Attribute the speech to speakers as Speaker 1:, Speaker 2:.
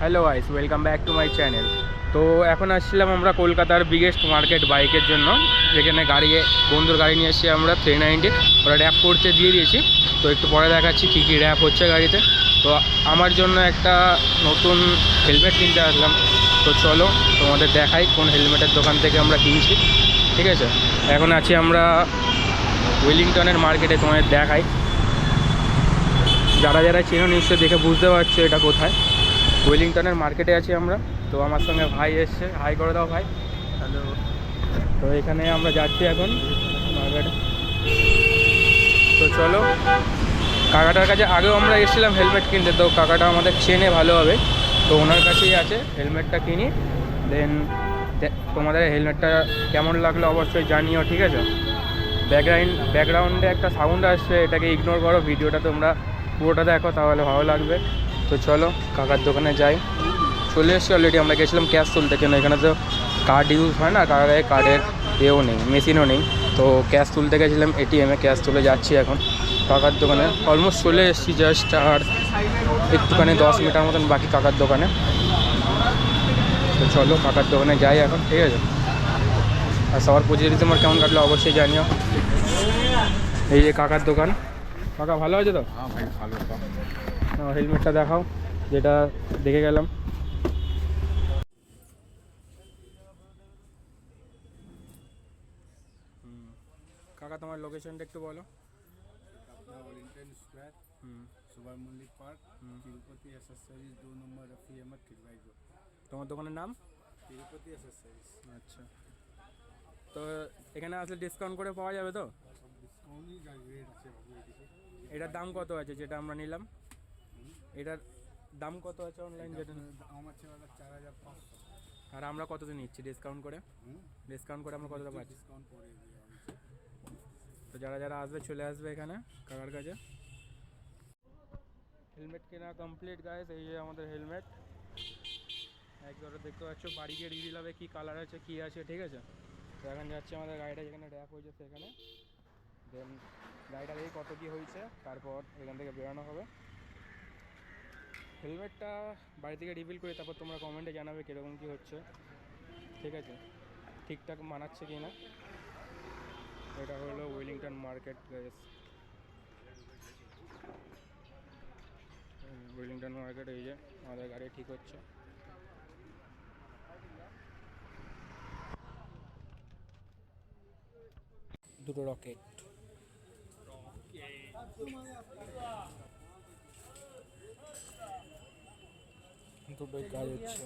Speaker 1: Hello guys welcome back to my channel তো এখন আসছিলাম আমরা কলকাতার বিগেস্ট মার্কেট বাইকের জন্য, যেখানে গাড়ি, বন্ধুর গাড়ি নিয়ে এসেছি আমরা থ্রি নাইনটি ওরা র্যাপ করতে দিয়ে দিয়েছি। তো একটু পরে দেখাচ্ছি কী কী র্যাপ হচ্ছে গাড়িতে। তো আমার জন্য একটা নতুন হেলমেট কিনতে আসলাম। তো চলো তোমাদের দেখাই কোন হেলমেটের দোকান থেকে আমরা কিনছি। ঠিক আছে? এখন আছি আমরা ওয়েলিংটনের মার্কেটে তোমাদের দেখাই। যারা যারা চেনো নিশ্চয়ই দেখে বুঝতে পারছ এটা কোথায়। ওয়েলিংটনের মার্কেটে আছি আমরা। তো আমার সঙ্গে ভাই এসছে। হাই করে দাও ভাই। হ্যালো তো এখানে আমরা যাচ্ছি এখন মার্কেটে। তো চলো কাকাটার কাছে আগেও আমরা এসেছিলাম হেলমেট কিনতে। তো কাকাটা আমাদের চেনে ভালোভাবে তো ওনার কাছেই আছে হেলমেটটা কিনি। দেন তোমাদের হেলমেটটা কেমন লাগল অবশ্যই জানিও ঠিক আছে? ব্যাকগ্রাউন্ড ব্যাকগ্রাউন্ডে একটা সাউন্ড আসছে এটাকে ইগনোর করো। ভিডিওটা তোমরা পুরোটা দেখো তাহলে ভালো লাগবে। তো চলো, কাকার দোকানে যাই। চলে এসছি অলরেডি আমরা গেছিলাম ক্যাশ তুলতে, কেন এখানে তো কার্ড ইউজ হয় না কাকার কার্ডের এও নেই মেশিনও নেই। তো ক্যাশ তুলতে গেছিলাম এটিএমে ক্যাশ তুলে যাচ্ছি এখন কাকার দোকানে। অলমোস্ট চলে এসেছি জাস্ট আর একটুখানি দশ মিটার মতন বাকি কাকার দোকানে। তো চলো, কাকার দোকানে যাই এখন, ঠিক আছে? আর সবার পঁচিশে ডিসেম্বর কেমন কাটলো অবশ্যই জানিও। এই যে কাকার দোকান। কাকা, ভালো আছে তো?
Speaker 2: হ্যাঁ ভাই, ভালো।
Speaker 1: হেলমেটটা দেখাও যেটা দেখে গেলাম। কাকা তোমার লোকেশনটা একটু বলো। সুভাষ
Speaker 2: মল্লিক পার্ক তিরুপতি অ্যাসেসরিজ দু নম্বর রফি আহমদ
Speaker 1: তোমার দোকানের নাম?
Speaker 2: তিরুপতি অ্যাসেসরিজ
Speaker 1: আচ্ছা। তো এখানে আসলে ডিসকাউন্ট করে পাওয়া যাবে তো? এটার দাম কত আছে যেটা আমরা নিলাম? এটার দাম কত আছে অনলাইন যেটা?
Speaker 2: দাম আছে ওটা চার হাজার পাঁচশো।
Speaker 1: আর আমরা কত নিচ্ছি? ডিসকাউন্ট করে? ডিসকাউন্ট করে আমরা কতটা পাচ্ছি?
Speaker 2: ডিসকাউন্ট করে
Speaker 1: তো যারা যারা আসবে চলে আসবে এখানে কাকার কাছে। হেলমেট কেনা কমপ্লিট গাইস এই যে আমাদের হেলমেট একবার দেখতে পাচ্ছ বাড়ি গিয়ে রিভিল হবে কী কালার আছে কী আছে ঠিক আছে? তো এখন যাচ্ছে আমাদের গাড়িটা যেখানে র্যাপ হয়েছে সেখানে। দেন গাড়িটা দেখি কত কী হয়েছে তারপর এখান থেকে বেরোনো হবে। হেলমেটটা বাড়ি থেকে রিভিল করে তারপর তোমরা কমেন্টে জানাবে কীরকম কী হচ্ছে। ঠিক আছে? ঠিকঠাক মানাচ্ছে কি না? এটা হলো Wellington market guys Wellington market, এই যে আমাদের গাড়ি ঠিক হচ্ছে। দুটো রকেট। দুটোই কাজ হচ্ছে